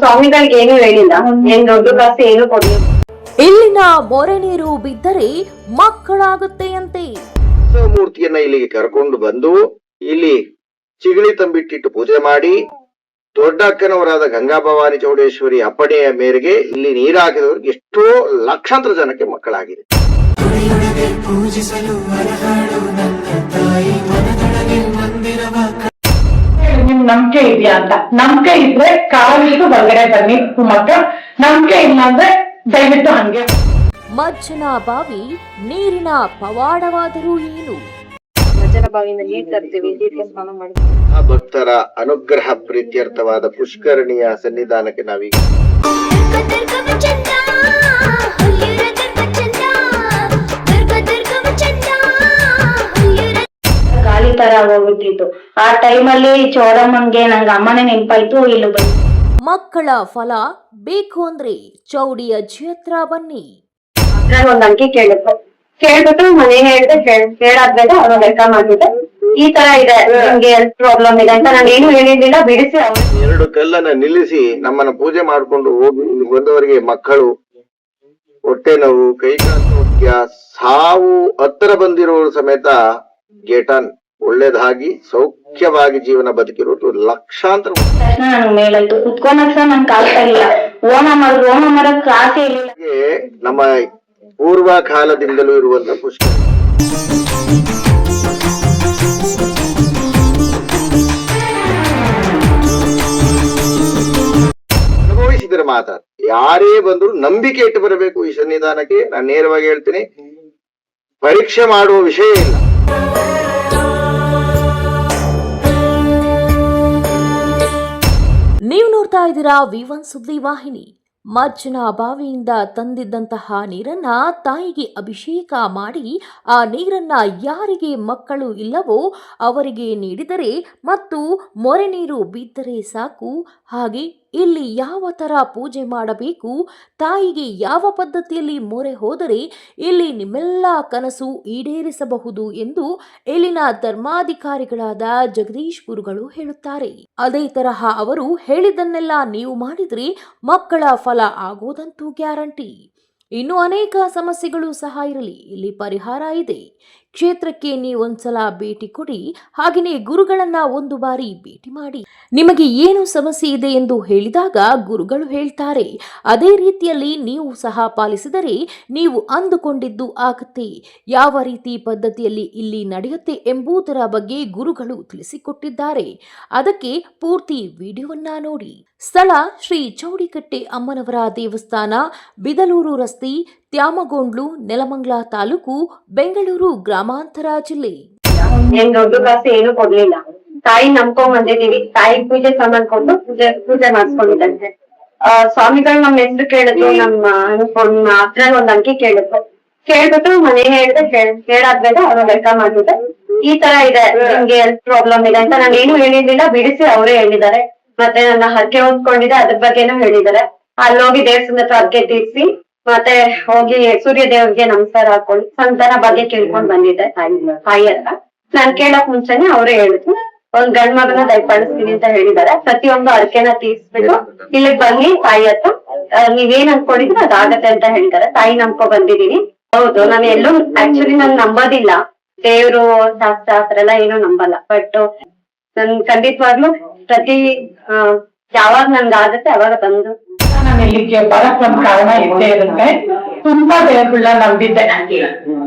ಸ್ವಾಮಿಗಳಿಗೆ ಏನು ಹೇಳಿಲ್ಲ. ಏನ್ ದೊಡ್ಡ ಕಾಸು ಏನು ಕೊಡ್ಲಿಲ್ಲ. ಇಲ್ಲಿನ ಬೊರೆ ನೀರು ಬಿದ್ದರೆ ಮಕ್ಕಳಾಗುತ್ತೆಯಂತೆ ಮೂರ್ತಿಯನ್ನ ಇಲ್ಲಿಗೆ ಕರ್ಕೊಂಡು ಬಂದು ಇಲ್ಲಿ ಚಿಗಳಿ ತಂಬಿಟ್ಟಿಟ್ಟು ಪೂಜೆ ಮಾಡಿ ದೊಡ್ಡ ಅಕ್ಕನವರಾದ ಗಂಗಾ ಭವಾನಿ ಚೌಡೇಶ್ವರಿ ಅಪ್ಪಣೆಯ ಮೇರೆಗೆ ಇಲ್ಲಿ ನೀರು ಹಾಕಿದವರಿಗೆ ಎಷ್ಟೋ ಲಕ್ಷಾಂತರ ಜನಕ್ಕೆ ಮಕ್ಕಳಾಗಿದೆ. ನಿಮ್ ನಂಬಿಕೆ ಇದೆಯಾ ಅಂತ. ನಂಬಿಕೆ ಇದ್ರೆ ಕಾಲಿಟ್ಟು ಹೊರಗಡೆ ಬನ್ನಿ ಮಕ್ಕ ನಂಬಿಕೆ ಇಲ್ಲ ಅಂದ್ರೆ ದಯವಿಟ್ಟು ಹಂಗೆ. ಮಜ್ಜನ ಬಾವಿ ನೀರಿನ ಪವಾಡವಾದರೂ ಏನು? ಆ ಭಕ್ತರ ಅನುಗ್ರಹ ಪ್ರೀತ್ಯರ್ಥವಾದ ಪುಷ್ಕರಣಿಯ ಸನ್ನಿಧಾನಕ್ಕೆ ನಾವೀಗ. ತರ ಹೋಗ್ಬಿಟ್ಟಿತ್ತು. ಆ ಟೈಮಲ್ಲಿ ಚೌಡಮ್ಮನ್ಗೆ ನಂಗ ಅಮ್ಮನೇ ನೆನ್ಪಾಯ್ತು ಇಲ್ಲಿ ಮಕ್ಕಳ ಫಲ ಬೇಕು ಅಂದ್ರೆ ಚೌಡಿಯ ಕ್ಷೇತ್ರ ಬನ್ನಿ. ಒಂದ್ ಅಂಕಿ ಕೇಳಿದ್ರು ಕೇಳ್ಬಿಟ್ಟು ಮನೆ ಹೇಳ್ದೆ ಕೇಳ್- ಕೇಳಾದ್ಮೇಲೆ ಅವ್ರು ಲೆಕ್ಕ ಮಾಡ್ಬಿಟ್ಟು. ಈ ತರ ಇದೆ ನಿಮ್ಗೆ ಹೆಲ್ತ್ ಪ್ರಾಬ್ಲಮ್ ಇದೆ ಅಂತ ನಾನು ಏನು ಹೇಳಿರ್ಲಿಲ್ಲ ಬಿಡಿಸಿ ಅವ್ರು ಎರಡು ಕಲ್ಲನ್ನ ನಿಲ್ಲಿಸಿ ನಮ್ಮನ್ನ ಪೂಜೆ ಮಾಡ್ಕೊಂಡು ಹೋಗಿ ಇಲ್ಲಿ ಬಂದವರಿಗೆ ಮಕ್ಕಳು ಹೊಟ್ಟೆ ನೋವು ಕೈಕಾಲು ಸಾವು ಹತ್ತಿರ ಬಂದಿರೋರು ಸಮೇತ ಗೇಟನ್ ಒಳ್ಳೇದಾಗಿ ಸೌಖ್ಯವಾಗಿ ಜೀವನ ಬದುಕಿರುವುದು ಲಕ್ಷಾಂತರ ತಕ್ಷಣ ನನ್ಗೆ ಮೇಲಾಯ್ತು ಕುತ್ಕೊಳಕ್ ಸಹ ನನ್ಗೆ ಆಗ್ತಾ ಇಲ್ಲ. ಓಣ ಮಾಡಿದ್ರು ಓಣ ಮಾಡಕ್ ಆಸೆ ಇರ್ಲಿಲ್ಲ. ನಮ್ಮ ಪೂರ್ವ ಕಾಲದಿಂದಲೂ ಇರುವಂತ ಪುಷ್ಕರ ಅನುಭವಿಸಿದ್ರೆ ಮಾತ್ರ. ಯಾರೇ ಬಂದ್ರು ನಂಬಿಕೆ ಇಟ್ಟು ಬರಬೇಕು ಈ ಸನ್ನಿಧಾನಕ್ಕೆ. ನಾನು ನೇರವಾಗಿ ಹೇಳ್ತೀನಿ ಪರೀಕ್ಷೆ ಮಾಡುವ ವಿಷಯ ಇಲ್ಲ. ನೀವು ನೋಡ್ತಾ ಇದ್ದೀರಾ ವಿ ಒನ್ ಸುದ್ದಿ ವಾಹಿನಿ. ಮಜ್ಜನ ಬಾವಿಯಿಂದ ತಂದಿದ್ದಂತಹ ನೀರನ್ನ ತಾಯಿಗೆ ಅಭಿಷೇಕ ಮಾಡಿ ಆ ನೀರನ್ನ ಯಾರಿಗೆ ಮಕ್ಕಳು ಇಲ್ಲವೋ ಅವರಿಗೆ ನೀಡಿದರೆ ಮತ್ತು ಮೊರೆ ನೀರು ಬಿದ್ದರೆ ಸಾಕು. ಹಾಗೆ ಇಲ್ಲಿ ಯಾವ ಥರ ಪೂಜೆ ಮಾಡಬೇಕು, ತಾಯಿಗೆ ಯಾವ ಪದ್ಧತಿಯಲ್ಲಿ ಮೊರೆ ಹೋದರೆ ಇಲ್ಲಿ ನಿಮ್ಮೆಲ್ಲ ಕನಸು ಈಡೇರಿಸಬಹುದು ಎಂದು ಇಲ್ಲಿನ ಧರ್ಮಾಧಿಕಾರಿಗಳಾದ ಜಗದೀಶ್ ಗುರುಗಳು ಹೇಳುತ್ತಾರೆ. ಅದೇ ತರಹ ಅವರು ಹೇಳಿದ್ದನ್ನೆಲ್ಲ ನೀವು ಮಾಡಿದರೆ ಮಕ್ಕಳ ಫಲ ಆಗೋದಂತೂ ಗ್ಯಾರಂಟಿ. ಇನ್ನು ಅನೇಕ ಸಮಸ್ಯೆಗಳು ಸಹ ಇರಲಿ, ಇಲ್ಲಿ ಪರಿಹಾರ ಇದೆ. ಕ್ಷೇತ್ರಕ್ಕೆ ನೀವೊಂದ್ಸಲ ಭೇಟಿ ಕೊಡಿ. ಹಾಗೆಯೇ ಗುರುಗಳನ್ನ ಒಂದು ಬಾರಿ ಭೇಟಿ ಮಾಡಿ. ನಿಮಗೆ ಏನು ಸಮಸ್ಯೆ ಇದೆ ಎಂದು ಹೇಳಿದಾಗ ಗುರುಗಳು ಹೇಳ್ತಾರೆ. ಅದೇ ರೀತಿಯಲ್ಲಿ ನೀವು ಸಹ ಪಾಲಿಸಿದರೆ ನೀವು ಅಂದುಕೊಂಡಿದ್ದು ಆಗುತ್ತೆ. ಯಾವ ರೀತಿ ಪದ್ಧತಿಯಲ್ಲಿ ಇಲ್ಲಿ ನಡೆಯುತ್ತೆ ಎಂಬುದರ ಬಗ್ಗೆ ಗುರುಗಳು ತಿಳಿಸಿಕೊಟ್ಟಿದ್ದಾರೆ. ಅದಕ್ಕೆ ಪೂರ್ತಿ ವಿಡಿಯೋವನ್ನ ನೋಡಿ. ಸ್ಥಳ ಶ್ರೀ ಚೌಡಿಕಟ್ಟೆ ಅಮ್ಮನವರ ದೇವಸ್ಥಾನ, ಬಿದಲೂರು ರಸ್ತೆ ತ್ಯಾಮಗೊಂಡ್ಲು, ನೆಲಮಂಗ್ಲ ತಾಲೂಕು ಬೆಂಗಳೂರು ಗ್ರಾಮಾಂತರ ಜಿಲ್ಲೆ. ದೊಡ್ಡ ಕಾಸು ಏನು ಕೊಡ್ಲಿಲ್ಲ. ತಾಯಿ ನಂಬ್ಕೊಂಡ್ ಬಂದಿದೀವಿ ತಾಯಿ ಪೂಜೆ ಸಾಮಾನ್ ಕೊಟ್ಟು ಪೂಜೆ ಪೂಜೆ ಮಾಡಿಸ್ಕೊಂಡಿದ್ದಂತೆ. ಆ, ಸ್ವಾಮಿಗಳು ನಮ್ ಹೆಸರು ಕೇಳಿದ್ರು, ನಮ್ಮ ಅದ್ರಲ್ಲಿ ಒಂದ್ ಅಂಕಿ ಕೇಳಿದ್ರು. ಕೇಳ್ಬಿಟ್ಟು ಮನೆ ಹೇಳ್ದೆ, ಕೇಳ್- ಕೇಳಾದ್ಮೇಲೆ ಅವ್ರು ಲೆಕ್ಕ ಮಾಡ್ಬಿಟ್ಟು ಈ ತರ ಇದೆ, ನಿಮ್ಗೆ ಹೆಲ್ತ್ ಪ್ರಾಬ್ಲಮ್ ಇದೆ ಅಂತ ನಾನು ಏನು ಹೇಳಿರ್ಲಿಲ್ಲ. ಬಿಡಿಸಿ ಅವರೇ ಹೇಳಿದ್ದಾರೆ. ಮತ್ತೆ ನನ್ನ ಹರಕೆ ಹೊಂದ್ಕೊಂಡಿದೆ ಅದ್ರ ಬಗ್ಗೆನೂ ಹೇಳಿದ್ದಾರೆ. ಅಲ್ಲೋಗಿ ದೇವಸ್ಥಾನದ ಹರಕೆ ತೀರ್ಸಿ ಮತ್ತೆ ಹೋಗಿ ಸೂರ್ಯ ದೇವ್ರಿಗೆ ನಮಸ್ಕಾರ ಹಾಕೊಂಡು ಸಂತಾನ ಬಗ್ಗೆ ಕೇಳ್ಕೊಂಡ್ ಬಂದಿದ್ದೆ ತಾಯಿ ತಾಯಿ ಹತ್ರ. ನಾನ್ ಕೇಳಕ್ ಮುಂಚೆನೆ ಅವ್ರು ಹೇಳಿದ್ರು. ಒಂದ್ ಗಂಡ್ ಮಗನ ದಯಪಾಡಿಸ್ತೀನಿ ಅಂತ ಹೇಳಿದ್ದಾರೆ. ಪ್ರತಿಯೊಂದು ಅರ್ಕೆನ ತೀರ್ಸ್ಬಿಟ್ಟು ಇಲ್ಲಿಗ್ ಬನ್ನಿ ತಾಯಿ ಹತ್ರ. ನೀವೇನ್ ಅನ್ಕೊಂಡಿದ್ರೆ ಅದಾಗತ್ತೆ ಅಂತ ಹೇಳ್ತಾರೆ ತಾಯಿ ನಂಬ್ಕೊ ಬಂದಿದೀನಿ ಹೌದು, ನಾನು ಎಲ್ಲೂ ಆಕ್ಚುಲಿ ನಾನ್ ನಂಬೋದಿಲ್ಲ. ದೇವ್ರು, ಶಾಸ್ತ್ರ ಆತರ ಎಲ್ಲ ಏನು ನಂಬಲ್ಲ. ಬಟ್ ನನ್ ಖಂಡಿತವಾಗ್ಲು ಪ್ರತಿ ಯಾವಾಗ ನನ್ಗಾಗತ್ತೆ ಅವಾಗ ಬಂದು ಇಲ್ಲಿಗೆ ಬರಕ್ ಕಾರಣ ಇದ್ದೇ ಇರುತ್ತೆ. ತುಂಬಾ ದೇವರುಗಳನ್ನ ನಂಬಿದ್ದೆ.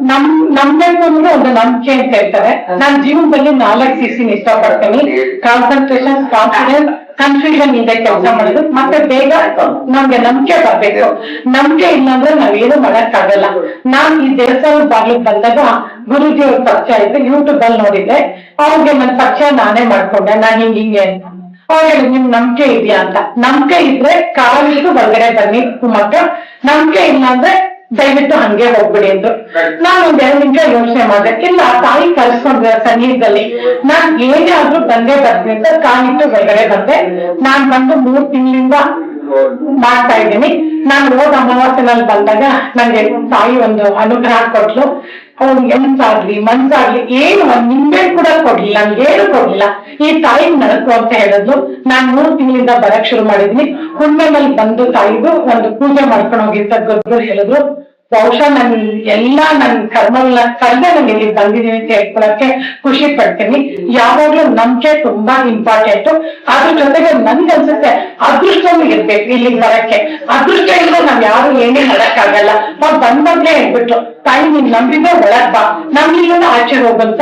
ನಮ್ ಅಂದ್ರೆ ಒಂದು ನಂಬಿಕೆ ಅಂತ ಹೇಳ್ತಾರೆ. ನಾನ್ ಜೀವನದಲ್ಲಿ ನಾಲ್ಕು ಸಿಸಿನ ಇಷ್ಟಪಡ್ತೀನಿ. ಕಾನ್ಸಂಟ್ರೇಷನ್ ಕಾನ್ಫಿಡೆನ್ಸ್ ಕನ್ಫ್ಯೂಷನ್ ಇದೆ ಕೆಲಸ ಮಾಡೋದು. ಮತ್ತೆ ಬೇಗ ನಮ್ಗೆ ನಂಬಿಕೆ ಬರ್ಬೇಕು. ನಂಬಿಕೆ ಇಲ್ಲಾಂದ್ರೆ ನಾವೇನು ಮಾಡಕ್ ಆಗಲ್ಲ ನಾನ್ ಈ ದೇವಸ್ಥಾನ ಬಾಗ್ಲಿಗೆ ಬಂದಾಗ ಗುರುಜಿ ಅವ್ರ ಪರಿಚಯ ಇತ್ತು ಯೂಟ್ಯೂಬ್ ಅಲ್ಲಿ ನೋಡಿದ್ದೆ. ಅವ್ರಿಗೆ ನನ್ ಪರಿಚಯ ನಾನೇ ಮಾಡ್ಕೊಂಡೆ. ನಾನ್ ಹಿಂಗ್, ಹಿಂಗೆ ಹೇಳಿದ್ರು, ನಿಮ್ ನಂಬಿಕೆ ಇದೆಯಾ ಅಂತ. ನಂಬಿಕೆ ಇದ್ರೆ ಕಾಲಿಗೂ ಹೊರಗಡೆ ಬನ್ನಿ ಮಕ್ಕ ನಂಬಿಕೆ ಇಲ್ಲ ಅಂದ್ರೆ ದಯವಿಟ್ಟು ಹಂಗೆ ಹೋಗ್ಬಿಡಿ ಅಂದ್ರು ನಾನು ಒಂದ್ ಎರಡು ನಿಮಿಷ ಯೋಚನೆ ಮಾಡಿದೆ. ಇಲ್ಲ ತಾಯಿ ಕಳ್ಸ್ಕೊಂಡ್ರೆ ಸನ್ನಿಧದಲ್ಲಿ ನಾನ್ ಏನೇ ಆದ್ರೂ ಬಂದೇ ಬರ್ತೀನಿ ಅಂತ ಕಾಲಿಟ್ಟು ಹೊರಗಡೆ ಬಂದೆ. ನಾನ್ ಬಂದು ಮೂರ್ ತಿಂಗಳಿಂದ ಮಾಡ್ತಾ ಇದ್ದೀನಿ. ನಾನು ಹೋದ ಅಮಾವಾಸ್ಯನಲ್ಲಿ ಬಂದಾಗ ನಂಗೆ ತಾಯಿ ಒಂದು ಅನುಗ್ರಹ ಕೊಟ್ಲು. ಅವ್ನು ಎಣ್ಸಾಗ್ಲಿ ಮನ್ಸಾಗ್ಲಿ, ಏನು ಒಂದ್ ನಿಂಬೆ ಕೂಡ ಕೊಡ್ಲಿಲ್ಲ ಏನು ಕೊಡ್ಲಿಲ್ಲ. ಈ ತಾಯಿ ನಡಕು ಅಂತ ಹೇಳಿದ್ಲು. ನಾನ್ ಮೂರು ತಿಂಗಳಿಂದ ಬರಕ್ ಶುರು ಮಾಡಿದ್ವಿ ಹುಣ್ಮೆ ಮೇಲೆ ಬಂದು ತಾಯಿದು ಒಂದು ಪೂಜೆ ಮಾಡ್ಕೊಂಡು ಗೊಬ್ಬರು ಹೇಳಿದ್ರು. ಬಹುಶಃ ನನ್ ಎಲ್ಲಾ ನನ್ ಕರ್ಮಗಳನ್ನ ಕಲ್ದೆ ನಾನು ಇಲ್ಲಿ ಬಂದಿದ್ದೀನಿ ಅಂತ ಹೇಳ್ಕೊಳಕ್ಕೆ ಖುಷಿ ಪಡ್ತೀನಿ. ಯಾವಾಗ್ಲೂ ನಮ್ಗೆ ತುಂಬಾ ಇಂಪಾರ್ಟೆಂಟ್ ಅದ್ರ ಜೊತೆಗೆ ನನ್ಗೆ ಅನ್ಸುತ್ತೆ ಅದೃಷ್ಟನೂ ಇರ್ಬೇಕು ಇಲ್ಲಿ ಬರಕ್ಕೆ. ಅದೃಷ್ಟ ಇಲ್ಲ ನಾವ್ ಯಾರು ಏನೇ ಮಾಡಕ್ಕಾಗಲ್ಲ. ನಾವ್ ಬಂದ್ಬಂದ್ರೆ ಹೇಳ್ಬಿಟ್ಟು, ತಾಯಿ ನೀನ್ ನಂಬಿದ್ರೆ ಒಳಗ್ ಬಾ. ನಂಬಿಲ್ಲ ಆಚೆ ಹೋಗಂತ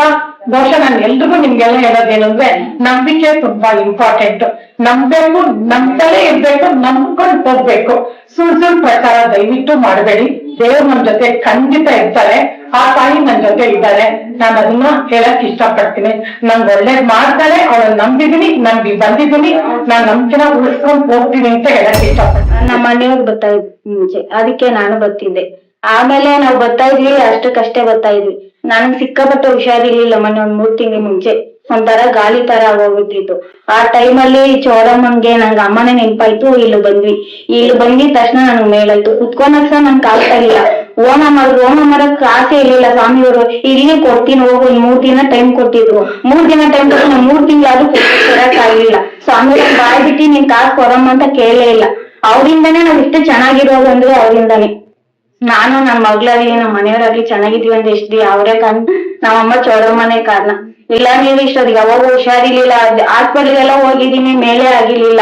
ಬಹುಶಃ ನಾನು ಎಲ್ರಿಗೂ ನಿಮ್ಗೆಲ್ಲ ಹೇಳೋದೇನು ಅಂದ್ರೆ ನಂಬಿಕೆ ತುಂಬಾ ಇಂಪಾರ್ಟೆಂಟ್ ನಂಬೇಕು ನಂಬಲೇ ಇರ್ಬೇಕು, ನಂಬ್ಕೊಂಡು ಹೋಗ್ಬೇಕು. ಸುಳ್ ಪ್ರಕಾರ ದಯವಿಟ್ಟು ಮಾಡಬೇಡಿ. ದೇವ್ರು ನನ್ ಜೊತೆ ಖಂಡಿತ ಇರ್ತಾರೆ. ಆ ತಾಯಿ ನನ್ ಜೊತೆ ಇದ್ದಾರೆ. ನಾನು ಅದನ್ನ ಹೇಳಕ್ ಇಷ್ಟಪಡ್ತೀನಿ. ನಂಗ್ ಒಳ್ಳೇದ್ ಮಾಡ್ತಾರೆ ಅವಳನ್ನ ನಂಬಿದೀನಿ, ನಂಬಿ ಬಂದಿದ್ದೀನಿ ನಾನ್ ನಂಬಿಕೆನ ಉಳಿಸ್ಕೊಂಡ್ ಹೋಗ್ತೀನಿ ಅಂತ ಹೇಳಕ್ ಇಷ್ಟಪಡ್ತೀನಿ. ನಮ್ಮ ಮನೆಯವ್ರು ಬರ್ತಾ ಇದ್ ಅದಕ್ಕೆ ನಾನು ಬರ್ತಿದ್ದೆ. ಆಮೇಲೆ ನಾವು ಬರ್ತಾ ಇದ್ವಿ, ಅಷ್ಟಕ್ಕಷ್ಟೇ ಬರ್ತಾ ಇದ್ವಿ. ನನಗ್ ಸಿಕ್ಕಾಪಟ್ಟೆ ಹುಷಾರಿರ್ಲಿಲ್ಲ ಮೊನ್ನೆ ಒಂದ್ ಮೂರ್ ತಿಂಗಳ ಮುಂಚೆ. ಒಂಥರ ಗಾಳಿ ತರ ಹೋಗುತ್ತಿತ್ತು ಆ ಟೈಮಲ್ಲಿ ಚೌಡಮ್ಮನ್ಗೆ ನಂಗ ಅಮ್ಮನೇ ನೆನ್ಪಾಯ್ತು, ಇಲ್ಲಿ ಬಂದ್ವಿ. ಇಲ್ಲಿ ಬಂದಿದ ತಕ್ಷಣ ನನಗ್ ಮೇಲಾಯ್ತು. ಕುತ್ಕೊಂಡಾಗ ಸಹ ನನ್ಗೆ ಇಲ್ಲ ಓಣ ಮಾಡೋದು ಓಮ ಮಾಡಕ್ ಆಸೆ ಇರ್ಲಿಲ್ಲ ಸ್ವಾಮಿಯವರು. ಇಲ್ಲಿ ಕೊಡ್ತೀನಿ ಹೋಗು ಮೂರ್ ದಿನ ಟೈಮ್ ಕೊಟ್ಟಿದ್ರು ಮೂರ್ ದಿನ ಟೈಮ್ ಕೊಟ್ಟು ನಾನ್ ಮೂರ್ ತಿಂಗಳಾದ್ರೂ ಕೊಡಕ್ ಆಗ್ಲಿಲ್ಲ. ಸ್ವಾಮಿ ಬಾಯ್ ಬಿಟ್ಟು ನೀನ್ ಕಾಸು ಕೊಡಮ್ಮ ಅಂತ ಕೇಳೇ ಇಲ್ಲ. ಅವ್ರಿಂದಾನೇ ನಾವ್ ಇಷ್ಟು ಚೆನ್ನಾಗಿರೋದು ಅಂದ್ರೆ ಅವರಿಂದಾನೇ. ನಾನು ನಮ್ ಮಗಳಾಗ್ಲಿ, ನಮ್ ಮನೆಯವರಾಗ್ಲಿ ಚೆನ್ನಾಗಿದೀವಿ ಅಂತ ಎಷ್ಟು ಅವರೇ ಕಾರಣ ನಮ್ಮಮ್ಮ ಚೌಡಮ್ಮನೇ ಕಾರಣ. ಇಲ್ಲ ನೀವು ಇಷ್ಟೊತ್ತಿಗೆ, ಯಾವಾಗ ಹುಷಾರಿರ್ಲಿಲ್ಲ ಹಾಸ್ಪಿಟಲ್ಗೆಲ್ಲ ಹೋಗಿದೀನಿ ಮೇಲೆ ಆಗಿರ್ಲಿಲ್ಲ.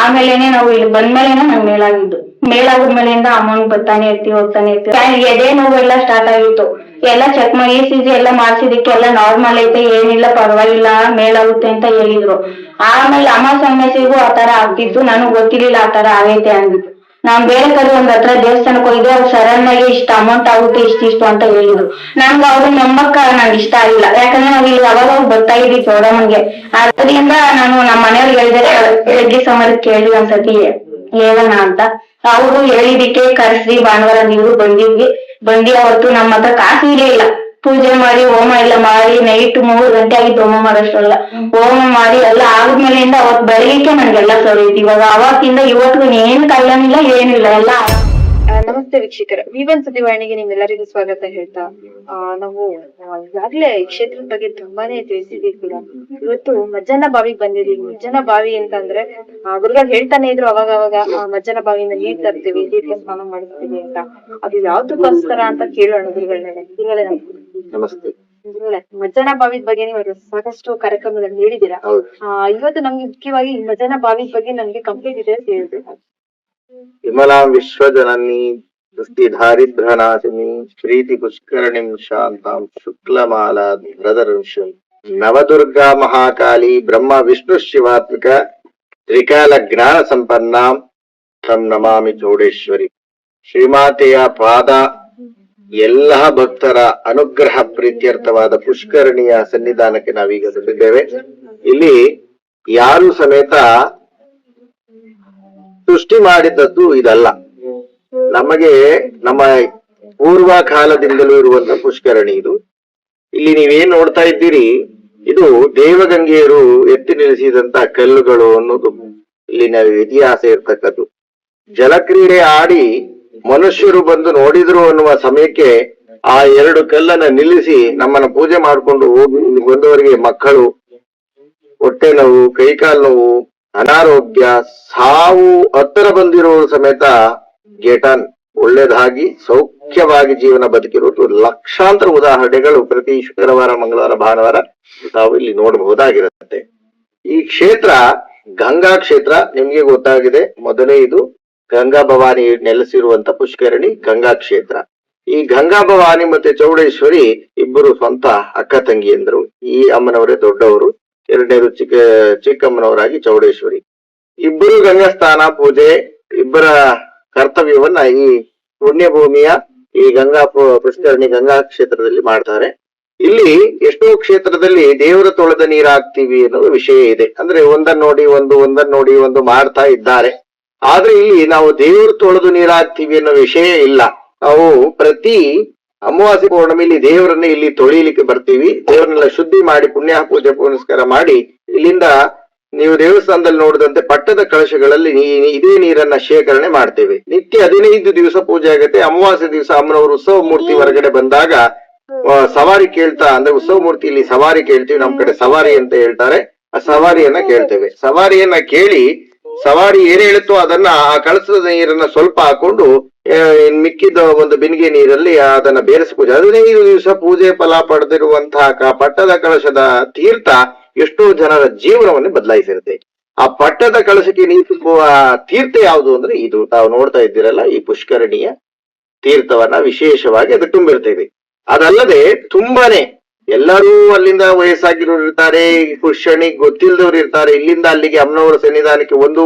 ಆಮೇಲೆನೆ ನಾವು ಇಲ್ಲಿ ಬಂದ್ಮೇಲೆನೆ ನಾವು ಮೇಲಾಗಿದ್ದು. ಮೇಲಾಗಿದ್ಮೇಲಿಂದ ಅಮೌಂಟ್ ಬರ್ತಾನೆ ಇರ್ತೀವಿ ಹೋಗ್ತಾನೆ ಇರ್ತೀವಿ ಎದೆ ನೋವೆಲ್ಲ ಸ್ಟಾರ್ಟ್ ಆಗಿತ್ತು. ಎಲ್ಲ ಚೆಕ್ ಮಾಡಿ ಇ ಸಿ, ಜಿ ಎಲ್ಲ ಮಾಡ್ಸಿದಕ್ಕೆ ಎಲ್ಲ ನಾರ್ಮಲ್ ಐತೆ, ಏನಿಲ್ಲ, ಪರವಾಗಿಲ್ಲ, ಮೇಲಾಗುತ್ತೆ ಅಂತ ಹೇಳಿದ್ರು. ಆಮೇಲೆ ಅಮ್ಮ ಸಮಸ್ಯೆಗೂ ಆತರ ತರ ಆಗ್ತಿತ್ತು. ನನಗ್ ಗೊತ್ತಿರ್ಲಿಲ್ಲ ಆತರ ಆಗೈತೆ ಅಂದ್ಬಿಟ್ಟು ನಾನ್ ಬೇರೆ ಕಡೆ ಒಂದ್ ಹತ್ರ ದೇವಸ್ಥಾನಕ್ಕೆ ಹೋಗಿದ್ದೆ, ಅವ್ರು ಸಡನ್ ಆಗಿ ಇಷ್ಟ ಅಮೌಂಟ್ ಆಗುತ್ತೆ ಇಷ್ಟಿಷ್ಟು ಅಂತ ಹೇಳಿದ್ರು. ನಂಗೆ ಅವ್ರು ನಂಬಕ್ಕ ನಂಗೆ ಇಷ್ಟ ಆಗಿಲ್ಲ. ಯಾಕಂದ್ರೆ ನಾವ್ ಇಲ್ಲಿ ಯಾವಾಗ ಬರ್ತಾ ಇದ್ವಿ ಚೌಡಮ್ಮನ್ಗೆ ಅದರಿಂದ ನಾನು ನಮ್ಮ ಮನೆಯವ್ರಿಗೆ ಹೇಳಿದೆ ಬೆಳಗ್ಗೆ ಸಮರ ಕೇಳಿ ಒಂದ್ಸತಿ ಹೇಳೋಣ ಅಂತ. ಅವರು ಹೇಳಿದಿಕ್ಕೆ ಕರ್ಸಿ ಭಾನುವಾರ ನೀವು ಬಂದಿದ್ವಿ. ಬಂದಿ ಅವತ್ತು ನಮ್ಮ ಹತ್ರ ಕಾಸು ಇರ್ಲಿಲ್ಲ. ಪೂಜೆ ಮಾಡಿ ಹೋಮ ಎಲ್ಲ ಮಾಡಿ ನೈಟ್ ಮೂರು ಗಂಟೆ ಆಗಿತ್ತು ಹೋಮ ಮಾಡೋಷ್ಟಲ್ಲ. ಹೋಮ. ಮಾಡಿ ಎಲ್ಲ ಆದ್ಮೇಲಿಂದ ಅವತ್ ಬೆಳಗ್ಗೆ ನನ್ಗೆಲ್ಲ ಸರಿ ಇತ್ತು ಇವಾಗ ಅವತ್ತಿಂದ ಇವತ್ತಿಗೂ ಏನ್ ಕಳ್ಳನಿಲ್ಲ ಏನಿಲ್ಲ ಎಲ್ಲ ನಮಸ್ತೆ ವೀಕ್ಷಕರ. ವಿವನ್ ಸುದ್ದಿವಾಹಿನಿಗೆ ನಿಮ್ಮೆಲ್ಲರಿಗೂ ಸ್ವಾಗತ ಹೇಳ್ತಾ ಆ, ನಾವು ಈಗಾಗ್ಲೇ ಈ ಕ್ಷೇತ್ರದ ಬಗ್ಗೆ ತುಂಬಾನೇ ತಿಳಿಸಿದೀವಿ ಕೂಡ. ಇವತ್ತು ಮಜ್ಜನ ಬಾವಿಗೆ ಬಂದಿದೀವಿ ಮಜ್ಜನ ಬಾವಿ ಅಂತಂದ್ರೆ ಗುರುಗಳು ಹೇಳ್ತಾನೆ ಇದ್ರು ಅವಾಗ ಅವಾಗ ಮಜ್ಜನ ಬಾವಿಯಿಂದ ನೀರ್ ತರ್ತೀವಿ ಸ್ನಾನ ಮಾಡಿಸ್ತೀವಿ ಅಂತ. ಅದು ಯಾವ್ದಕ್ಕೋಸ್ಕರ ಅಂತ ಕೇಳೋಣ ಗುರುಗಳನ್ನ ಗುರುಗಳೇ ನಮಸ್ತೆ. ಗುರುಗಳೇ ಮಜ್ಜನ ಬಾವಿ ಬಗ್ಗೆ ನೀವು ಸಾಕಷ್ಟು ಕಾರ್ಯಕ್ರಮಗಳನ್ನು ಹೇಳಿದೀರಾ ಹೌದು. ಆ, ಇವತ್ತು ನಮ್ಗೆ ಮುಖ್ಯವಾಗಿ ಈ ಮಜ್ಜನ ಬಾವಿ ಬಗ್ಗೆ ನಮ್ಗೆ ಕಂಪ್ಲೀಟ್ ಇದೆ ಹೇಳ್ಬೇಕು ವಿಮಲಾಂ ವಿಶ್ವಜನನಿ ದೃಷ್ಟಿ ದಾರಿದ್ರ್ಯನಾಶಿನಿ ಪ್ರೀತಿ ಪುಷ್ಕರಣಿಂ ಶಾಂತಾಂ ಶುಕ್ಲಮಾಲಾ ಭ್ರದರುಷಂ ನವದುರ್ಗಾ ಮಹಾಕಾಳಿ ಬ್ರಹ್ಮ ವಿಷ್ಣು ಶಿವಾತ್ಮಿಕ ತ್ರಿಕಾಲ ಜ್ಞಾನ ಸಂಪನ್ನಾಂ. ತಂ ನಮಾಮಿ ಚೌಡೇಶ್ವರಿ. ಶ್ರೀಮಾತೆಯ ಪಾದ ಎಲ್ಲ ಭಕ್ತರ ಅನುಗ್ರಹ ಪ್ರೀತ್ಯರ್ಥವಾದ ಪುಷ್ಕರಣಿಯ ಸನ್ನಿಧಾನಕ್ಕೆ ನಾವೀಗ ಬಂದಿದ್ದೇವೆ. ಇಲ್ಲಿ ಯಾರು ಸಮೇತ ಸೃಷ್ಟಿ ಮಾಡಿದ್ದದ್ದು ಇದಲ್ಲ. ನಮಗೆ ನಮ್ಮ ಪೂರ್ವ ಕಾಲದಿಂದಲೂ ಇರುವಂತ ಪುಷ್ಕರಣಿ ಇದು. ಇಲ್ಲಿ ನೀವೇನ್ ನೋಡ್ತಾ ಇದ್ದೀರಿ, ಇದು ದೇವಗಂಗೆಯರು ಎತ್ತಿ ನಿಲ್ಲಿಸಿದಂತ ಕಲ್ಲುಗಳು ಅನ್ನೋದು. ಇಲ್ಲಿನ ಇತಿಹಾಸ ಇರ್ತಕ್ಕದ್ದು. ಜಲಕ್ರೀಡೆ ಆಡಿ ಮನುಷ್ಯರು ಬಂದು ನೋಡಿದ್ರು ಅನ್ನುವ ಸಮಯಕ್ಕೆ ಆ ಎರಡು ಕಲ್ಲನ್ನ ನಿಲ್ಲಿಸಿ ನಮ್ಮನ್ನ ಪೂಜೆ ಮಾಡ್ಕೊಂಡು ಹೋಗಿ ಬಂದವರಿಗೆ ಮಕ್ಕಳು, ಹೊಟ್ಟೆ ನೋವು ಕೈಕಾಲು ನೋವು, ಅನಾರೋಗ್ಯ, ಸಾವು ಹತ್ತಿರ ಬಂದಿರೋ ಸಮೇತ ಗೇಟಾನ್ ಒಳ್ಳೇದಾಗಿ ಸೌಖ್ಯವಾಗಿ ಜೀವನ ಬದುಕಿರುವುದು ಲಕ್ಷಾಂತರ ಉದಾಹರಣೆಗಳು ಪ್ರತಿ ಶುಕ್ರವಾರ, ಮಂಗಳವಾರ, ಭಾನುವಾರ ತಾವು ಇಲ್ಲಿ ನೋಡಬಹುದಾಗಿರುತ್ತೆ. ಈ ಕ್ಷೇತ್ರ ಗಂಗಾ ಕ್ಷೇತ್ರ ನಿಮ್ಗೆ ಗೊತ್ತಾಗಿದೆ. ಮೊದಲೇ ಇದು ಗಂಗಾ ಭವಾನಿ ನೆಲೆಸಿರುವಂತ ಪುಷ್ಕರಣಿ ಗಂಗಾ ಕ್ಷೇತ್ರ. ಈ ಗಂಗಾ ಭವಾನಿ ಮತ್ತೆ ಚೌಡೇಶ್ವರಿ ಇಬ್ಬರು ಸ್ವಂತ ಅಕ್ಕ ತಂಗಿಯಂದ್ರು. ಈ ಅಮ್ಮನವರೇ ದೊಡ್ಡವರು ಎರಡನೇರು ಚಿಕ್ಕ, ಚಿಕ್ಕಮ್ಮನವರಾಗಿ ಚೌಡೇಶ್ವರಿ. ಇಬ್ಬರು ಗಂಗಾ ಸ್ನಾನ ಪೂಜೆ, ಇಬ್ಬರ ಕರ್ತವ್ಯವನ್ನ ಈ ಪುಣ್ಯ ಭೂಮಿಯ ಈ ಗಂಗಾ ಪುಷ್ಕರಣಿ ಗಂಗಾ ಕ್ಷೇತ್ರದಲ್ಲಿ ಮಾಡ್ತಾರೆ. ಇಲ್ಲಿ ಎಷ್ಟೋ ಕ್ಷೇತ್ರದಲ್ಲಿ ದೇವರ ತೊಳೆದ ನೀರಾಗ್ತೀವಿ ಅನ್ನೋ ವಿಷಯ ಇದೆ. ಅಂದ್ರೆ ಒಂದನ್ನ ನೋಡಿ, ಒಂದು ಒಂದನ್ನ ನೋಡಿ, ಒಂದು ಮಾಡ್ತಾ ಇದ್ದಾರೆ. ಆದ್ರೆ ಇಲ್ಲಿ ನಾವು ದೇವರು ತೊಳೆದು ನೀರಾಗ್ತೀವಿ ಅನ್ನೋ ವಿಷಯ ಇಲ್ಲ. ನಾವು ಪ್ರತಿ ಅಮಾವಾಸ್ಯ ಪೌರ್ಣಮಿಲಿ ದೇವರನ್ನ ಇಲ್ಲಿ ತೊಳಿಲಿಕ್ಕೆ ಬರ್ತೀವಿ. ದೇವರನ್ನೆಲ್ಲ ಶುದ್ಧಿ ಮಾಡಿ ಪುಣ್ಯ ಪೂಜೆ ಪುನಸ್ಕಾರ ಮಾಡಿ ಇಲ್ಲಿಂದ ನೀವು ದೇವಸ್ಥಾನದಲ್ಲಿ ನೋಡಿದಂತೆ ಪಟ್ಟದ ಕಳಶಗಳಲ್ಲಿ ಇದೇ ನೀರನ್ನ ಶೇಖರಣೆ ಮಾಡ್ತೇವೆ. ನಿತ್ಯ ಹದಿನೈದು ದಿವಸ ಪೂಜೆ ಆಗುತ್ತೆ. ಅಮಾವಾಸ್ಯ ದಿವಸ ಅಮ್ಮನವರು ಉತ್ಸವ ಮೂರ್ತಿ ಹೊರಗಡೆ ಬಂದಾಗ ಸವಾರಿ ಕೇಳ್ತಾ ಅಂದ್ರೆ ಉತ್ಸವ ಮೂರ್ತಿ ಇಲ್ಲಿ ಸವಾರಿ ಕೇಳ್ತೀವಿ. ನಮ್ ಕಡೆ ಸವಾರಿ ಅಂತ ಹೇಳ್ತಾರೆ. ಆ ಸವಾರಿಯನ್ನ ಕೇಳ್ತೇವೆ. ಸವಾರಿಯನ್ನ ಕೇಳಿ ಸವಾರಿ ಏನ್ ಹೇಳುತ್ತೋ ಅದನ್ನ ಆ ಕಳಸದ ನೀರನ್ನ ಸ್ವಲ್ಪ ಹಾಕೊಂಡು ಮಿಕ್ಕಿದ ಒಂದು ಬಿನಿಗೆ ನೀರಲ್ಲಿ ಅದನ್ನ ಬೇರೆಸಿ ಪೂಜೆ. ಹದಿನೈದು ದಿವಸ ಪೂಜೆ ಫಲ ಪಡೆದಿರುವಂತಹ ಪಟ್ಟದ ಕಳಶದ ತೀರ್ಥ ಎಷ್ಟೋ ಜನರ ಜೀವನವನ್ನು ಬದಲಾಯಿಸಿರುತ್ತೆ. ಆ ಪಟ್ಟದ ಕಳಶಕ್ಕೆ ನೀರು ತುಂಬುವ ತೀರ್ಥ ಯಾವುದು ಅಂದ್ರೆ ಇದು. ತಾವು ನೋಡ್ತಾ ಇದ್ದೀರಲ್ಲ, ಈ ಪುಷ್ಕರಣಿಯ ತೀರ್ಥವನ್ನ ವಿಶೇಷವಾಗಿ ಅದು ತುಂಬಿರ್ತೇವೆ ಅದಲ್ಲದೆ ತುಂಬಾನೇ ಎಲ್ಲರೂ ಅಲ್ಲಿಂದ ವಯಸ್ಸಾಗಿರೋರು ಇರ್ತಾರೆ ಕುಶಣಿ ಗೊತ್ತಿಲ್ಲದವ್ರು ಇರ್ತಾರೆ. ಇಲ್ಲಿಂದ ಅಲ್ಲಿಗೆ ಅಮ್ಮನವರ ಸನ್ನಿಧಾನಕ್ಕೆ ಒಂದು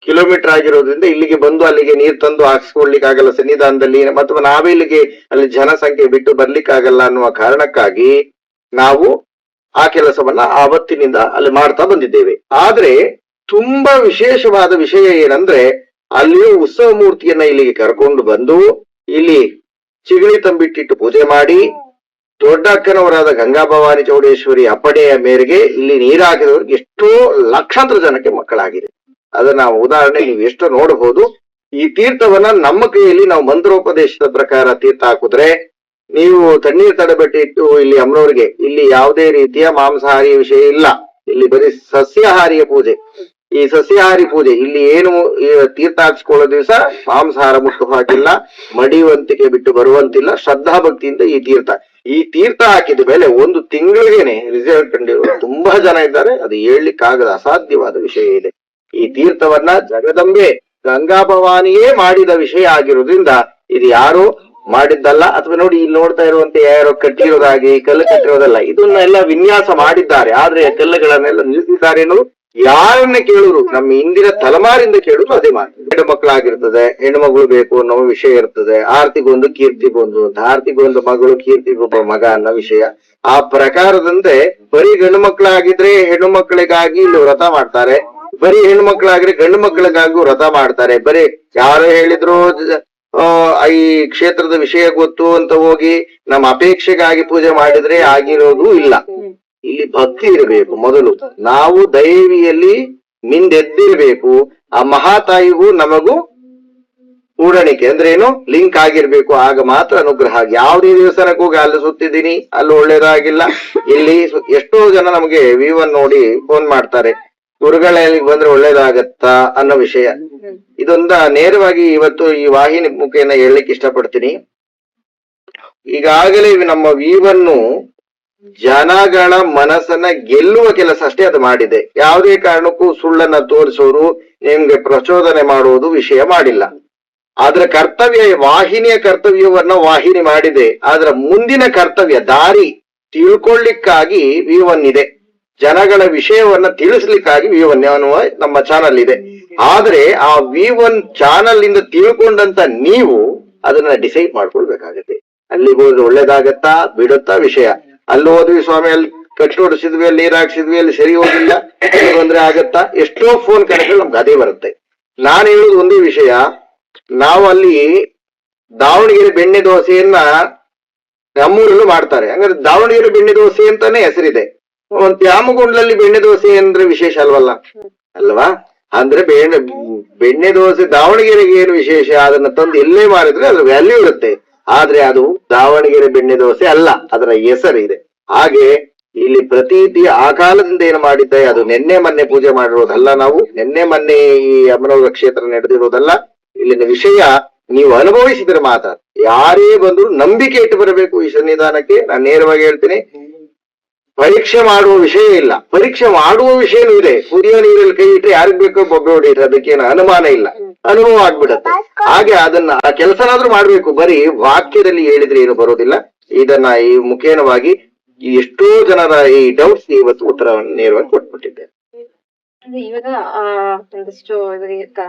ಕಿಲೋಮೀಟರ್ ಆಗಿರೋದ್ರಿಂದ ಇಲ್ಲಿಗೆ ಬಂದು ಅಲ್ಲಿಗೆ ನೀರು ತಂದು ಹಾಕಿಸ್ಕೊಳ್ಲಿಕ್ಕೆ ಆಗಲ್ಲ ಸನ್ನಿಧಾನದಲ್ಲಿ. ಅಥವಾ ನಾವೇ ಇಲ್ಲಿಗೆ ಅಲ್ಲಿ ಜನಸಂಖ್ಯೆ ಬಿಟ್ಟು ಬರ್ಲಿಕ್ಕೆ ಆಗಲ್ಲ ಅನ್ನುವ ಕಾರಣಕ್ಕಾಗಿ ನಾವು ಆ ಕೆಲಸವನ್ನ ಆವತ್ತಿನಿಂದ ಅಲ್ಲಿ ಮಾಡ್ತಾ ಬಂದಿದ್ದೇವೆ. ಆದ್ರೆ ತುಂಬಾ ವಿಶೇಷವಾದ ವಿಷಯ ಏನಂದ್ರೆ, ಅಲ್ಲಿಯೂ ಉತ್ಸವ ಮೂರ್ತಿಯನ್ನ ಇಲ್ಲಿಗೆ ಕರ್ಕೊಂಡು ಬಂದು ಇಲ್ಲಿ ಚಿಗಳಿ ತಂಬಿಟ್ಟಿಟ್ಟು ಪೂಜೆ ಮಾಡಿ ದೊಡ್ಡ ಗಂಗಾಭವಾನಿ ಗಂಗಾ ಭವಾನಿ ಚೌಡೇಶ್ವರಿ ಅಪ್ಪಣೆಯ ಮೇರೆಗೆ ಇಲ್ಲಿ ನೀರು ಹಾಕಿದವರಿಗೆ ಎಷ್ಟೋ ಲಕ್ಷಾಂತರ ಜನಕ್ಕೆ ಮಕ್ಕಳಾಗಿದೆ. ಅದನ್ನ ಉದಾಹರಣೆ ನೀವು ಎಷ್ಟೋ ನೋಡಬಹುದು ಈ ತೀರ್ಥವನ್ನ ನಮ್ಮ ಕೈಯಲ್ಲಿ ನಾವು ಮಂತ್ರೋಪದೇಶದ ಪ್ರಕಾರ ತೀರ್ಥ ಹಾಕಿದ್ರೆ ನೀವು ತಣ್ಣೀರ್ ತಡೆಬಿಟ್ಟಿಟ್ಟು ಇಲ್ಲಿ ಅಮ್ಮನವರಿಗೆ ಇಲ್ಲಿ ಯಾವುದೇ ರೀತಿಯ ಮಾಂಸಾಹಾರಿಯ ವಿಷಯ ಇಲ್ಲ. ಇಲ್ಲಿ ಬರೀ ಸಸ್ಯಾಹಾರಿಯ ಪೂಜೆ. ಈ ಸಸ್ಯಾಹಾರಿ ಪೂಜೆ ಇಲ್ಲಿ ಏನು ತೀರ್ಥ ಹಾಕಿಸ್ಕೊಳ್ಳೋ ದಿವಸ ಮಾಂಸಾಹಾರ ಮುಟ್ಟು ಹಾಕಿಲ್ಲ ಮಡಿಯುವಂತಿಕೆ ಬಿಟ್ಟು ಬರುವಂತಿಲ್ಲ ಶ್ರದ್ಧಾ ಭಕ್ತಿಯಿಂದ ಈ ತೀರ್ಥ. ಈ ತೀರ್ಥ ಹಾಕಿದ ಮೇಲೆ ಒಂದು ತಿಂಗಳಿಗೆನೆ ರಿಸಲ್ಟ್ ಕಂಡಿರುವ ತುಂಬಾ ಜನ ಇದ್ದಾರೆ. ಅದು ಹೇಳಲಿಕ್ಕಾಗದ ಅಸಾಧ್ಯವಾದ ವಿಷಯ ಇದೆ. ಈ ತೀರ್ಥವನ್ನ ಜಗದಂಬೆ ಗಂಗಾ ಭವಾನಿಯೇ ಮಾಡಿದ ವಿಷಯ ಆಗಿರೋದ್ರಿಂದ ಇದು ಯಾರು ಮಾಡಿದ್ದಲ್ಲ? ಅಥವಾ ನೋಡಿ, ಇಲ್ಲಿ ನೋಡ್ತಾ ಇರುವಂತೆ ಯಾರೋ ಕಟ್ಟಿರೋದಾಗಿ, ಕಲ್ಲು ಕಟ್ಟಿರೋದಲ್ಲ, ಇದನ್ನೆಲ್ಲ ವಿನ್ಯಾಸ ಮಾಡಿದ್ದಾರೆ. ಆದ್ರೆ ಕಲ್ಲುಗಳನ್ನೆಲ್ಲ ನಿಲ್ಲಿಸಿದ್ದಾರೆ ಅನ್ನೋದು ಯಾರನ್ನ ಕೇಳೋರು? ನಮ್ಮ ಇಂದಿನ ತಲೆಮಾರಿಂದ ಕೇಳುದು ಅದೇ ಮಾತು. ಹೆಣ್ಣು ಮಕ್ಕಳಾಗಿರ್ತದೆ, ಹೆಣ್ಣು ಮಗಳು ಬೇಕು ಅನ್ನೋ ವಿಷಯ ಇರ್ತದೆ. ಆರ್ತಿಗೊಂದು ಕೀರ್ತಿಗೊಂದು ಅಂತ. ಆರ್ತಿಗೊಂದು ಮಗಳು ಕೀರ್ತಿಗೊಬ್ಬ ಮಗ ಅನ್ನೋ ವಿಷಯ. ಆ ಪ್ರಕಾರದಂತೆ ಬರೀ ಗಂಡು ಮಕ್ಕಳಾಗಿದ್ರೆ ಹೆಣ್ಣು ಮಕ್ಕಳಿಗಾಗಿ ಇಲ್ಲಿ ವ್ರತ ಮಾಡ್ತಾರೆ. ಬರೀ ಹೆಣ್ಣು ಮಕ್ಕಳಾಗಿದ್ರೆ ಗಂಡು ಮಕ್ಕಳಿಗಾಗಿ ವ್ರತ ಮಾಡ್ತಾರೆ. ಬರೀ ಯಾರು ಹೇಳಿದ್ರು ಈ ಕ್ಷೇತ್ರದ ವಿಷಯ ಗೊತ್ತು ಅಂತ ಹೋಗಿ ನಮ್ಮ ಅಪೇಕ್ಷೆಗಾಗಿ ಪೂಜೆ ಮಾಡಿದ್ರೆ ಆಗಿರೋದು ಇಲ್ಲ. ಇಲ್ಲಿ ಭಕ್ತಿ ಇರಬೇಕು ಮೊದಲು. ನಾವು ದೈವಿಯಲ್ಲಿ ಮಿಂದೆದ್ದಿರಬೇಕು. ಆ ಮಹಾತಾಯಿಗೂ ನಮಗೂ ಕೂಡಣಿಕೆ ಅಂದ್ರೆ ಏನು? ಲಿಂಕ್ ಆಗಿರ್ಬೇಕು. ಆಗ ಮಾತ್ರ ಅನುಗ್ರಹ ಆಗಿ. ಯಾವುದೇ ದೇವಸ್ಥಾನಕ್ಕೆ ಹೋಗಿ ಅಲ್ಲಿ ಸುತ್ತಿದ್ದೀನಿ ಅಲ್ಲಿ ಒಳ್ಳೇದಾಗಿಲ್ಲ. ಇಲ್ಲಿ ಎಷ್ಟೋ ಜನ ನಮಗೆ ವಿವನ್ ನೋಡಿ ಫೋನ್ ಮಾಡ್ತಾರೆ. ಗುರುಗಳಲ್ಲಿ ಬಂದ್ರೆ ಒಳ್ಳೇದಾಗತ್ತಾ ಅನ್ನೋ ವಿಷಯ. ಇದೊಂದ ನೇರವಾಗಿ ಇವತ್ತು ಈ ವಾಹಿನಿ ಮುಖೇನ ಹೇಳಲಿಕ್ಕೆ ಇಷ್ಟಪಡ್ತೀನಿ. ಈಗಾಗಲೇ ನಮ್ಮ ವಿವನ್ನು ಜನಗಳ ಮನಸ್ಸನ್ನ ಗೆಲ್ಲುವ ಕೆಲಸ ಅಷ್ಟೇ ಅದು ಮಾಡಿದೆ. ಯಾವುದೇ ಕಾರಣಕ್ಕೂ ಸುಳ್ಳನ್ನ ತೋರಿಸೋರು ನಿಮ್ಗೆ ಪ್ರಚೋದನೆ ಮಾಡುವುದು ವಿಷಯ ಮಾಡಿಲ್ಲ. ಆದ್ರ ಕರ್ತವ್ಯ, ವಾಹಿನಿಯ ಕರ್ತವ್ಯವನ್ನ ವಾಹಿನಿ ಮಾಡಿದೆ. ಅದರ ಮುಂದಿನ ಕರ್ತವ್ಯ, ದಾರಿ ತಿಳ್ಕೊಳ್ಳಿಕ್ಕಾಗಿ ವಿ ಒನ್ ಇದೆ ಜನಗಳ ವಿಷಯವನ್ನ ತಿಳಿಸ್ಲಿಕ್ಕಾಗಿ ವಿ ಒನ್ ಅನ್ನುವ ನಮ್ಮ ಚಾನಲ್ ಇದೆ ಆದ್ರೆ ಆ ವಿ ಒನ್ ಚಾನಲ್ ಇಂದ ತಿಳ್ಕೊಂಡಂತ ನೀವು ಅದನ್ನ ಡಿಸೈಡ್ ಮಾಡ್ಕೊಳ್ಬೇಕಾಗತ್ತೆ. ಹೋದ್ರೆ ಒಳ್ಳೇದಾಗತ್ತಾ, ಬಿಡುತ್ತಾ ವಿಷಯ. ಅಲ್ಲಿ ಹೋದ್ವಿ ಸ್ವಾಮಿ, ಅಲ್ಲಿ ಕಟ್ಟಿ ಹೊಡಿಸಿದ್ವಿ ಅಲ್ಲಿ ನೀರ್ ಹಾಕ್ಸಿದ್ವಿ, ಅಲ್ಲಿ ಸರಿ ಹೋಗಿಲ್ಲ. ತೊಂದ್ರೆ ಆಗತ್ತಾ? ಎಷ್ಟೋ ಫೋನ್ ಕರೆಗಳು ನಮ್ಗೆ ಅದೇ ಬರುತ್ತೆ. ನಾನು ಹೇಳುದು ಒಂದೇ ವಿಷಯ. ನಾವು ಅಲ್ಲಿ ದಾವಣಗೆರೆ ಬೆಣ್ಣೆ ದೋಸೆಯನ್ನ ನಮ್ಮೂರಲ್ಲೂ ಮಾಡ್ತಾರೆ. ಹಂಗಾದ್ರೆ ದಾವಣಗೆರೆ ಬೆಣ್ಣೆ ದೋಸೆ ಅಂತಾನೆ ಹೆಸರಿದೆ. ಒಂದ್ ತ್ಯಾಮಗೊಂಡ್ಲಲ್ಲಿ ಬೆಣ್ಣೆ ದೋಸೆ ಅಂದ್ರೆ ವಿಶೇಷ ಅಲ್ವಲ್ಲ? ಅಲ್ವಾ? ಅಂದ್ರೆ ಬೆಣ್ಣೆ ಬೆಣ್ಣೆ ದೋಸೆ ದಾವಣಗೆರೆಗೆ ಏನು ವಿಶೇಷ? ಅದನ್ನ ತಂದು ಎಲ್ಲೇ ಮಾರಿದ್ರೆ ಅದ್ರ ವ್ಯಾಲ್ಯೂ ಇರುತ್ತೆ. ಆದ್ರೆ ಅದು ದಾವಣಗೆರೆ ಬೆಣ್ಣೆ ದೋಸೆ ಅಲ್ಲ, ಅದರ ಹೆಸರಿದೆ. ಹಾಗೆ ಇಲ್ಲಿ ಪ್ರತೀತಿ ಆ ಕಾಲದಿಂದ ಏನು ಮಾಡಿದ್ದೆ, ಅದು ನಿನ್ನೆ ಮೊನ್ನೆ ಪೂಜೆ ಮಾಡಿರೋದಲ್ಲ ನಾವು, ನಿನ್ನೆ ಮೊನ್ನೆ ಈ ಅಮ್ಮನವರ ಕ್ಷೇತ್ರ ನಡೆದಿರೋದಲ್ಲ, ಇಲ್ಲಿನ ವಿಷಯ ನೀವು ಅನುಭವಿಸಿದ್ರೆ ಮಾತ್ರ. ಯಾರೇ ಬಂದ್ರು ನಂಬಿಕೆ ಇಟ್ಟು ಬರಬೇಕು ಈ ಸನ್ನಿಧಾನಕ್ಕೆ, ನಾನು ನೇರವಾಗಿ ಹೇಳ್ತೀನಿ. ಪರೀಕ್ಷೆ ಮಾಡುವ ವಿಷಯ ಇಲ್ಲ. ಪರೀಕ್ಷೆ ಮಾಡುವ ವಿಷಯನೂ ಇದೆ. ಕುದಿಯ ನೀರಲ್ಲಿ ಕೈ ಇಟ್ಟರೆ ಯಾರಿಗ್ ಬೇಕೋ ಬೊಬ್ಬೆ ಹೊಡೀರಿ ಅದಕ್ಕೇನು ಅನುಮಾನ ಇಲ್ಲ. ಅನುಭವ ಆಗ್ಬಿಡತ್ತೆ. ಹಾಗೆ ಅದನ್ನ ಆ ಕೆಲಸನಾದ್ರೂ ಮಾಡ್ಬೇಕು. ಬರೀ ವಾಕ್ಯದಲ್ಲಿ ಹೇಳಿದ್ರೆ ಏನು ಬರೋದಿಲ್ಲ. ಇದನ್ನ ಈ ಮುಖೇನವಾಗಿ ಈ ಎಷ್ಟೋ ಜನರ ಈ ಡೌಟ್ಸ್ ಇವತ್ತು ಉತ್ತರವನ್ನು ನೇರವಾಗಿ ಕೊಟ್ಬಿಟ್ಟಿದ್ದೆ. ಅಂದ್ರೆ ಇವಾಗ ಆ ಒಂದಷ್ಟು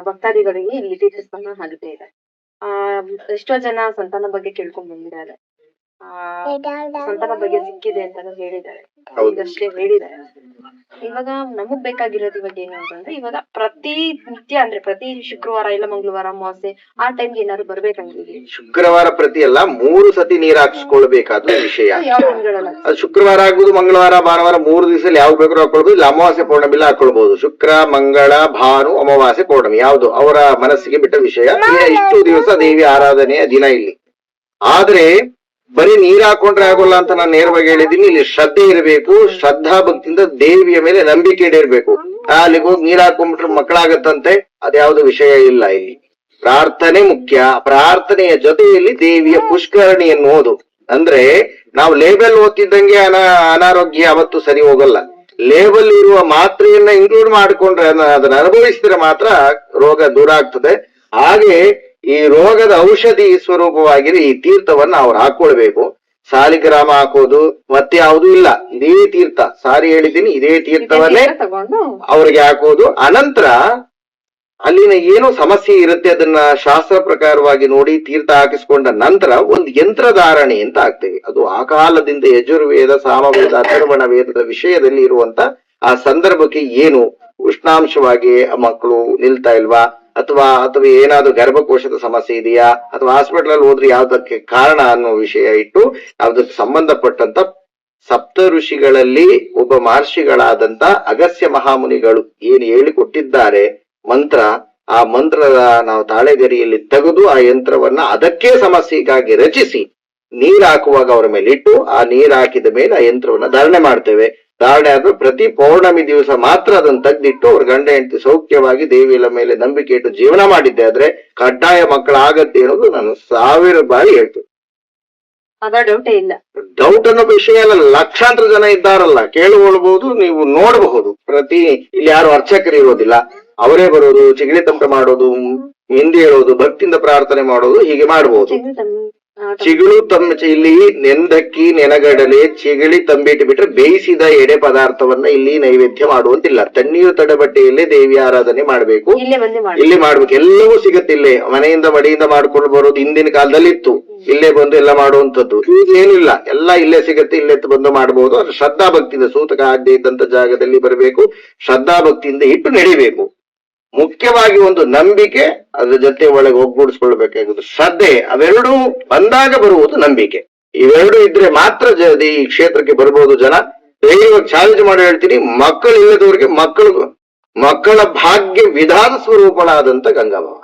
ಭಕ್ತಾದಿಗಳಿಗೆ ಇಲ್ಲಿ ತೀರ್ಥಸ್ನಾನ ಆಗದೇ ಇದೆ. ಆ ಎಷ್ಟೋ ಜನ ಸಂತಾನ ಬಗ್ಗೆ ಕೇಳ್ಕೊಂಡ್ ಬಂದಿದ್ದಾರೆ. ಸಂತಾನ ಬಗ್ಗೆ ಸಿಕ್ಕಿದೆ ಅಂತ ಹೇಳಿದ್ದಾರೆ. ಈಗಷ್ಟೇ ಹೇಳಿದ್ದಾರೆ. ಇವಾಗ ನಮಗ್ ಬೇಕಾಗಿರೋದು ಇವಾಗ ಏನು ಅಂತಂದ್ರೆ ಇವಾಗ ಪ್ರತಿ ನಿತ್ಯ ಅಂದ್ರೆ ಪ್ರತಿ ಶುಕ್ರವಾರ ಇಲ್ಲ ಮಂಗಳವಾರ ಅಮಾವಾಸ್ಯೆ ಆ ಟೈಮ್ಗೆ ಏನಾದ್ರು ಬರ್ಬೇಕಂಗಿಲ್ಲ ಶುಕ್ರವಾರ ಪ್ರತಿ ಅಲ್ಲ ಮೂರು ಸತಿ ನೀರ್ ಹಾಕ್ಸ್ಕೊಳ್ಬೇಕಾದ ವಿಷಯ. ಅದು ಶುಕ್ರವಾರ ಆಗ್ಬೋದು ಮಂಗಳವಾರ ಭಾನುವಾರ ಮೂರು ದಿವಸ ಯಾವ ಬೇಕಾದ್ರೂ ಹಾಕೊಳ್ಬಹುದು ಇಲ್ಲ ಅಮಾವಾಸ್ಯೆ ಪೌರ್ಣಮಿ ಇಲ್ಲ ಹಾಕೊಳ್ಬಹುದು ಶುಕ್ರ ಮಂಗಳ ಭಾನು ಅಮಾವಾಸ್ಯೆ ಪೌರ್ಣಮಿ ಯಾವುದು? ಅವರ ಮನಸ್ಸಿಗೆ ಬಿಟ್ಟ ವಿಷಯ. ಈ ಇಷ್ಟು ದಿವಸ ದೇವಿ ಆರಾಧನೆಯ ದಿನ ಇಲ್ಲಿ. ಆದ್ರೆ ಬರೀ ನೀರ್ ಹಾಕೊಂಡ್ರೆ ಆಗೋಲ್ಲ ಅಂತ ನಾನು ನೇರವಾಗಿ ಹೇಳಿದೀನಿ ಇಲ್ಲಿ ಶ್ರದ್ಧೆ ಇರಬೇಕು, ಶ್ರದ್ಧಾ ಭಕ್ತಿಯಿಂದ ದೇವಿಯ ಮೇಲೆ ನಂಬಿಕೆ ಇಡಬೇಕು ಅಲ್ಲಿಗೆ ಹೋಗಿ ನೀರ್ ಹಾಕೊಂಡ್ಬಿಟ್ರೆ ಮಕ್ಕಳಾಗತ್ತಂತೆ, ಅದ್ಯಾವ್ದು ವಿಷಯ ಇಲ್ಲ ಇಲ್ಲಿ. ಪ್ರಾರ್ಥನೆ ಮುಖ್ಯ. ಪ್ರಾರ್ಥನೆಯ ಜೊತೆಯಲ್ಲಿ ದೇವಿಯ ಪುಷ್ಕರಣಿ ಎನ್ನುವುದು. ಅಂದ್ರೆ ನಾವು ಲೇಬಲ್ ಓದ್ತಿದ್ದಂಗೆ ಅನಾ, ಅನಾರೋಗ್ಯ ಯಾವತ್ತು ಸರಿ ಹೋಗಲ್ಲ. ಲೇಬಲ್ ಇರುವ ಮಾತ್ರೆಯನ್ನ ಇನ್ಕ್ಲೂಡ್ ಮಾಡಿಕೊಂಡ್ರೆ ಅದ್ನ- ಅದನ್ನ ಅನುಭವಿಸಿದ್ರೆ ಮಾತ್ರ ರೋಗ ದೂರ ಆಗ್ತದೆ. ಹಾಗೆ ಈ ರೋಗದ ಔಷಧಿ ಸ್ವರೂಪವಾಗಿರೋ ಈ ತೀರ್ಥವನ್ನ ಅವ್ರು ಹಾಕೊಳ್ಬೇಕು. ಸಾಲಿಗ್ರಾಮ ಹಾಕೋದು ಮತ್ತೆ ಯಾವುದು ಇಲ್ಲ. ಇದೇ ತೀರ್ಥ. ಸಾರಿ ಹೇಳಿದ್ದೀನಿ ಇದೇ ತೀರ್ಥವನ್ನೇ ಅವ್ರಿಗೆ ಹಾಕೋದು. ಅನಂತರ ಅಲ್ಲಿನ ಏನೋ ಸಮಸ್ಯೆ ಇರುತ್ತೆ ಅದನ್ನ ಶಾಸ್ತ್ರ ಪ್ರಕಾರವಾಗಿ ನೋಡಿ ತೀರ್ಥ ಹಾಕಿಸ್ಕೊಂಡ ನಂತರ ಒಂದು ಯಂತ್ರಧಾರಣೆ ಅಂತ ಆಗ್ತೇವೆ ಅದು ಆ ಕಾಲದಿಂದ ಯಜುರ್ವೇದ ಸಾಮವೇದ ಅಥರ್ವಣ ವೇದದ ವಿಷಯದಲ್ಲಿ ಇರುವಂತ ಆ ಸಂದರ್ಭಕ್ಕೆ ಏನು ಉಷ್ಣಾಂಶವಾಗಿ ಮಕ್ಕಳು ನಿಲ್ತಾ ಇಲ್ವಾ? ಅಥವಾ ಅಥವಾ ಏನಾದ್ರೂ ಗರ್ಭಕೋಶದ ಸಮಸ್ಯೆ ಇದೆಯಾ? ಅಥವಾ ಹಾಸ್ಪಿಟಲ್ ಅಲ್ಲಿ ಹೋದ್ರೆ ಯಾವ್ದಕ್ಕೆ ಕಾರಣ ಅನ್ನೋ ವಿಷಯ ಇಟ್ಟು ಯಾವ್ದಕ್ಕೆ ಸಂಬಂಧಪಟ್ಟಂತ ಸಪ್ತ ಋಷಿಗಳಲ್ಲಿ ಒಬ್ಬ ಮಹರ್ಷಿಗಳಾದಂತ ಅಗಸ್ಯ ಮಹಾಮುನಿಗಳು ಏನು ಹೇಳಿಕೊಟ್ಟಿದ್ದಾರೆ ಮಂತ್ರ, ಆ ಮಂತ್ರದ ನಾವು ತಾಳೆಗರಿಯಲ್ಲಿ ತೆಗೆದು ಆ ಯಂತ್ರವನ್ನ ಅದಕ್ಕೆ ಸಮಸ್ಯೆಗಾಗಿ ರಚಿಸಿ ನೀರ್ ಹಾಕುವಾಗ ಅವರ ಮೇಲೆ ಇಟ್ಟು ಆ ನೀರ್ ಹಾಕಿದ ಮೇಲೆ ಆ ಯಂತ್ರವನ್ನ ಧಾರಣೆ ಮಾಡ್ತೇವೆ. ಧಾರಣೆ ಆದ್ಮೇಲೆ ಪ್ರತಿ ಪೌರ್ಣಮಿ ದಿವಸ ಮಾತ್ರ ಅದನ್ನ ತೆಗೆದಿಟ್ಟು ಅವ್ರ ಗಂಡ ಹೆಂಡತಿ ಸೌಖ್ಯವಾಗಿ ದೇವಿಯ ಮೇಲೆ ನಂಬಿಕೆ ಇಟ್ಟು ಜೀವನ ಮಾಡಿದ್ದೆ ಆದ್ರೆ ಕಡ್ಡಾಯ ಮಕ್ಕಳಾಗತ್ತೆ ಅನ್ನೋದು ನಾನು ಸಾವಿರ ಬಾರಿ ಹೇಳ್ತು ಅದ ಡೌಟೇ ಇಲ್ಲ. ಡೌಟ್ ಅನ್ನೋ ವಿಷಯ ಅಲ್ಲ ಲಕ್ಷಾಂತರ ಜನ ಇದ್ದಾರಲ್ಲ ಕೇಳಿಕೊಳ್ಬಹುದು ನೀವು ನೋಡಬಹುದು. ಪ್ರತಿ ಇಲ್ಲಿ ಯಾರು ಅರ್ಚಕರು ಇರೋದಿಲ್ಲ ಅವರೇ ಬರೋದು ಚಿಗಳಿ ತಂತ್ರ ಮಾಡೋದು ಹಿಂದಿ ಹೇಳೋದು ಭಕ್ತಿಯಿಂದ ಪ್ರಾರ್ಥನೆ ಮಾಡೋದು ಹೀಗೆ ಮಾಡಬಹುದು ಚಿಗುಳು ತಮ್ಮ ಇಲ್ಲಿ ನೆಂದಕ್ಕಿ ನೆನಗಡಲೆ ಚಿಗಳಿ ತಂಬಿಟ್ಟು ಬಿಟ್ರೆ ಬೇಯಿಸಿದ ಎಡೆ ಪದಾರ್ಥವನ್ನ ಇಲ್ಲಿ ನೈವೇದ್ಯ ಮಾಡುವಂತಿಲ್ಲ. ತಣ್ಣೀರು ತಡಬಟ್ಟೆಯಲ್ಲೇ ದೇವಿ ಆರಾಧನೆ ಮಾಡಬೇಕು. ಇಲ್ಲೇ ಮಾಡ್ಬೇಕು. ಎಲ್ಲವೂ ಸಿಗತ್ತೆ ಇಲ್ಲೇ. ಮನೆಯಿಂದ ಮಡಿಯಿಂದ ಮಾಡ್ಕೊಂಡು ಬರೋದು ಹಿಂದಿನ ಕಾಲದಲ್ಲಿ ಇತ್ತು ಇಲ್ಲೇ ಬಂದು ಎಲ್ಲ ಮಾಡುವಂತದ್ದು ಈಗ ಏನಿಲ್ಲ ಎಲ್ಲ ಇಲ್ಲೇ ಸಿಗತ್ತೆ ಇಲ್ಲೇ ಬಂದು ಮಾಡಬಹುದು ಅದು ಶ್ರದ್ಧಾ ಭಕ್ತಿಯಿಂದ ಸೂತಕ ಆಗದೆ ಇದ್ದಂತ ಜಾಗದಲ್ಲಿ ಬರಬೇಕು. ಶ್ರದ್ಧಾ ಭಕ್ತಿಯಿಂದ ಇಟ್ಟು ನಡಿಬೇಕು. ಮುಖ್ಯವಾಗಿ ಒಂದು ನಂಬಿಕೆ ಅದ್ರ ಜೊತೆ ಒಳಗೆ ಒಗ್ಗೂಡಿಸ್ಕೊಳ್ಬೇಕಾಗುತ್ತೆ ಶ್ರದ್ಧೆ ಅವೆರಡೂ ಬಂದಾಗ ಬರುವುದು ನಂಬಿಕೆ. ಇವೆರಡು ಇದ್ರೆ ಮಾತ್ರ ಈ ಕ್ಷೇತ್ರಕ್ಕೆ ಬರಬಹುದು ಜನ. ಧೈರ್ಯವಾಗಿ ಚಾಲೆಂಜ್ ಮಾಡಿ ಹೇಳ್ತೀನಿ, ಮಕ್ಕಳು ಇಲ್ಲದವರಿಗೆ ಮಕ್ಕಳು ಮಕ್ಕಳ ಭಾಗ್ಯ ವಿಧಾನ ಸ್ವರೂಪಳಾದಂತ ಗಂಗಾಭವ